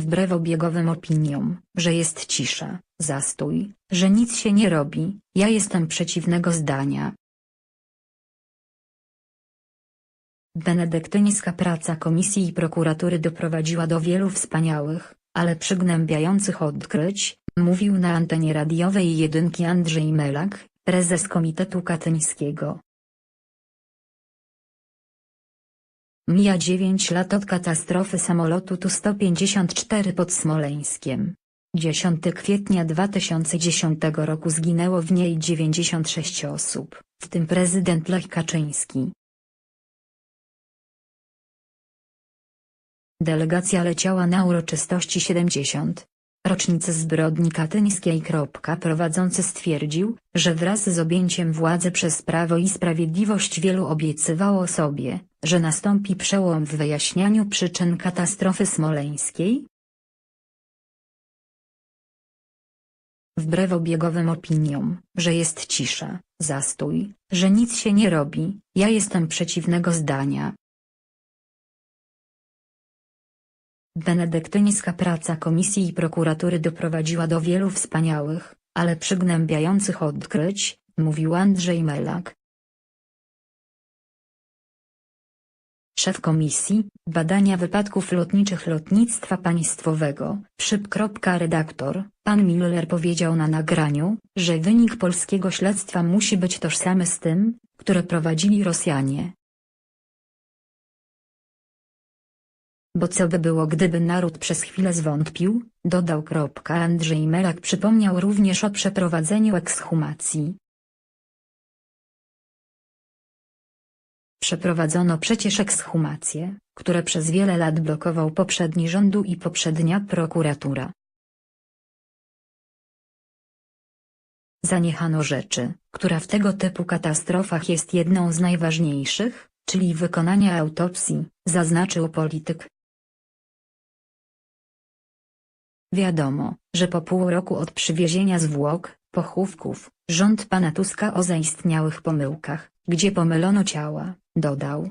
Wbrew obiegowym opiniom, że jest cisza, zastój, że nic się nie robi, ja jestem przeciwnego zdania. Benedyktyńska praca komisji i prokuratury doprowadziła do wielu wspaniałych, ale przygnębiających odkryć, mówił na antenie radiowej jedynki Andrzej Melak, prezes Komitetu Katyńskiego. Mija 9 lat od katastrofy samolotu Tu-154 pod Smoleńskiem. 10 kwietnia 2010 roku zginęło w niej 96 osób, w tym prezydent Lech Kaczyński. Delegacja leciała na uroczystości 70. rocznicy zbrodni katyńskiej. Prowadzący stwierdził, że wraz z objęciem władzy przez Prawo i Sprawiedliwość wielu obiecywało sobie, że nastąpi przełom w wyjaśnianiu przyczyn katastrofy smoleńskiej. Wbrew obiegowym opiniom, że jest cisza, zastój, że nic się nie robi, ja jestem przeciwnego zdania. Benedyktyńska praca komisji i prokuratury doprowadziła do wielu wspaniałych, ale przygnębiających odkryć, mówił Andrzej Melak. Szef Komisji Badania Wypadków Lotniczych Lotnictwa Państwowego, szyb. Redaktor, pan Miller powiedział na nagraniu, że wynik polskiego śledztwa musi być tożsamy z tym, które prowadzili Rosjanie. Bo co by było gdyby naród przez chwilę zwątpił, dodał. Andrzej Melak przypomniał również o przeprowadzeniu ekshumacji. Przeprowadzono przecież ekshumacje, które przez wiele lat blokował poprzedni rządu i poprzednia prokuratura. Zaniechano rzeczy, która w tego typu katastrofach jest jedną z najważniejszych, czyli wykonania autopsji, zaznaczył polityk. Wiadomo, że po pół roku od przywiezienia zwłok, pochówków, rząd pana Tuska o zaistniałych pomyłkach, gdzie pomylono ciała, dodał.